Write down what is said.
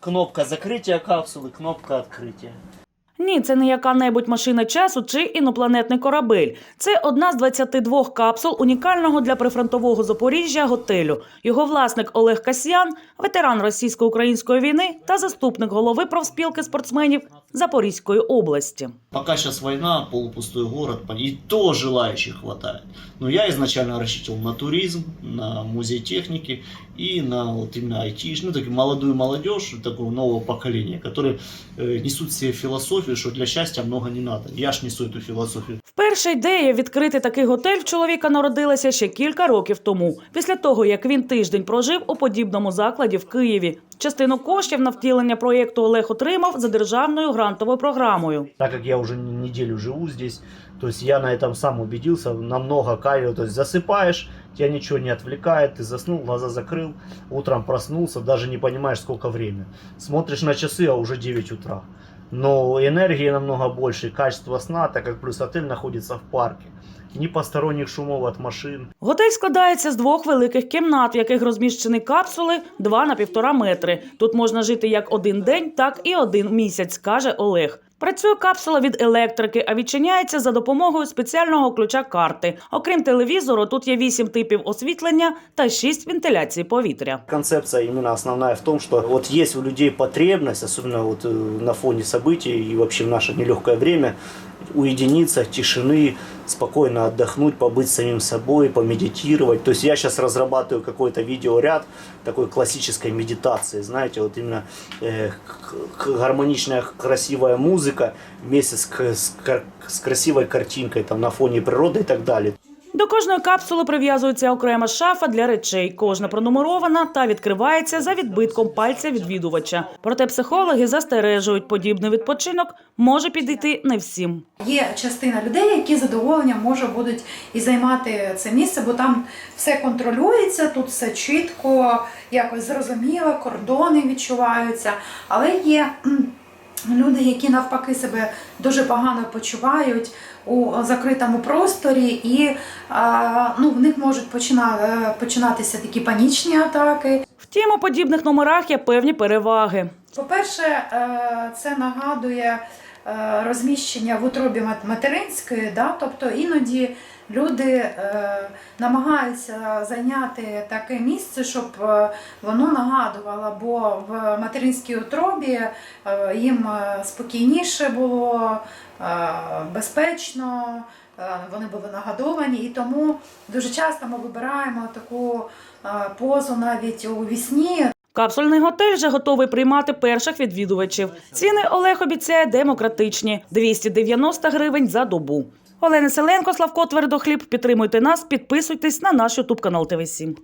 Кнопка закрытия капсулы, кнопка открытия. Ні, це не яка-небудь машина часу чи інопланетний корабель. Це одна з 22 капсул унікального для прифронтового Запоріжжя готелю. Його власник Олег Касьян, ветеран російсько-української війни та заступник голови профспілки спортсменів Запорізької області. Пока сейчас война, полупустой город, и то желающих хватает. Но я изначально рассчитывал на туризм, на музей техники и на вот именно IT, ну, такую молодую молодежь, такого нового поколения, которые э, несут в себе философию, что для счастья много не надо. Я ж несу эту философию. Вперша ідея відкрити такий готель в чоловіка народилася ще кілька років тому, після того як він тиждень прожив у подібному закладі в Києві. Частину коштів на втілення проєкту Олег отримав за державною грантовою програмою. Так как я уже неделю живу здесь, то есть я на этом сам убедился, намного кайфа, то есть засыпаешь, тебя ничего не отвлекает, ты заснул, глаза закрыл, утром проснулся, даже не понимаешь, сколько время. Смотришь на часы, а уже 9 утра. Но энергии намного больше, качество сна, так как плюс отель находится в парке. Ні посторонніх шумов від машин, Готель складається з двох великих кімнат, в яких розміщені капсули 2 на півтора метри. Тут можна жити як один день, так і один місяць, каже Олег. Працює капсула від електрики, а відчиняється за допомогою спеціального ключа карти. Окрім телевізору, тут є вісім типів освітлення та шість вентиляцій повітря. Концепция именно основная в том, что вот есть у людей потребность, особенно вот э, на фоне событий и вообще в наше нелегкое время, уединиться, тишины, спокойно отдохнуть, побыть самим собой, помедитировать. То есть я сейчас разрабатываю какой-то видеоряд такой классической медитации, знаете, вот именно э, к- к- гармоничная, красивая музыка вместе с, к- с с красивой картинкой там на фоне природы и так далее. До кожної капсули прив'язується окрема шафа для речей. Кожна пронумерована та відкривається за відбитком пальця відвідувача. Проте психологи застережують, подібний відпочинок може підійти не всім. Є частина людей, які з задоволенням може будуть і займати це місце, бо там все контролюється, тут все чітко, якось зрозуміло, кордони відчуваються. Але є люди, які навпаки себе дуже погано почувають у закритому просторі, і ну, в них можуть е, починатися такі панічні атаки. Втім, у подібних номерах є певні переваги. По-перше, е, це нагадує е, розміщення в утробі материнської, да? тобто іноді люди е, намагаються зайняти таке місце, щоб е, воно нагадувало, бо в материнській утробі е, їм е, спокійніше було, е, безпечно, е, вони були нагодовані, і тому дуже часто ми вибираємо таку е, позу навіть у вісні, Капсульний готель вже готовий приймати перших відвідувачів. Ціни Олег обіцяє демократичні 290 гривень за добу. Олена Селенко, Славко Твердохліб. Підтримуйте нас, підписуйтесь на наш Ютуб канал ТВ 7